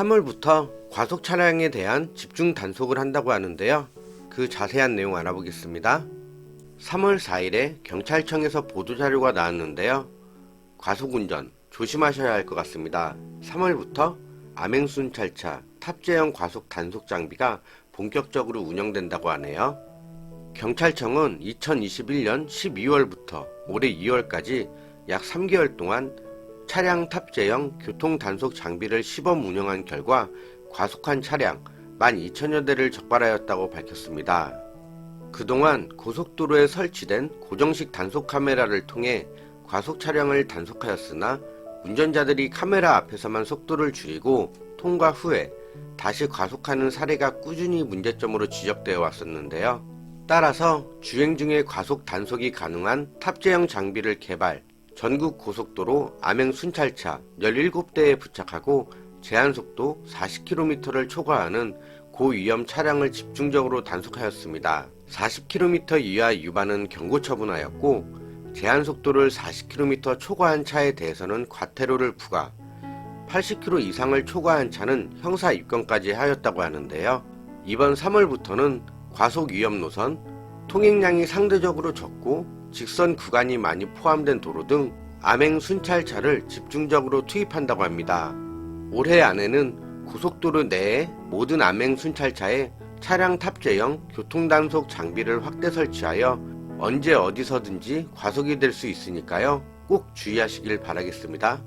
3월부터 과속 차량에 대한 집중 단속을 한다고 하는데요. 그 자세한 내용 알아보겠습니다. 3월 4일에 경찰청에서 보도자료가 나왔는데요. 과속운전 조심하셔야 할 것 같습니다. 3월부터 암행순찰차 탑재형 과속 단속 장비가 본격적으로 운영된다고 하네요. 경찰청은 2021년 12월부터 올해 2월까지 약 3개월 동안 차량 탑재형 교통 단속 장비를 시범 운영한 결과 과속한 차량 12,000여 대를 적발하였다고 밝혔습니다. 그동안 고속도로에 설치된 고정식 단속 카메라를 통해 과속 차량을 단속하였으나 운전자들이 카메라 앞에서만 속도를 줄이고 통과 후에 다시 과속하는 사례가 꾸준히 문제점으로 지적되어 왔었는데요. 따라서 주행 중에 과속 단속이 가능한 탑재형 장비를 개발, 전국 고속도로 암행 순찰차 17대에 부착하고 제한속도 40km를 초과하는 고위험 차량을 집중적으로 단속하였습니다. 40km 이하 위반은 경고 처분하였고 제한속도를 40km 초과한 차에 대해서는 과태료를 부과, 80km 이상을 초과한 차는 형사 입건까지 하였다고 하는데요. 이번 3월부터는 과속 위험 노선, 통행량이 상대적으로 적고 직선 구간이 많이 포함된 도로 등 암행 순찰차를 집중적으로 투입한다고 합니다. 올해 안에는 고속도로 내에 모든 암행 순찰차에 차량 탑재형 교통단속 장비를 확대 설치하여 언제 어디서든지 과속이 될 수 있으니까요. 꼭 주의하시길 바라겠습니다.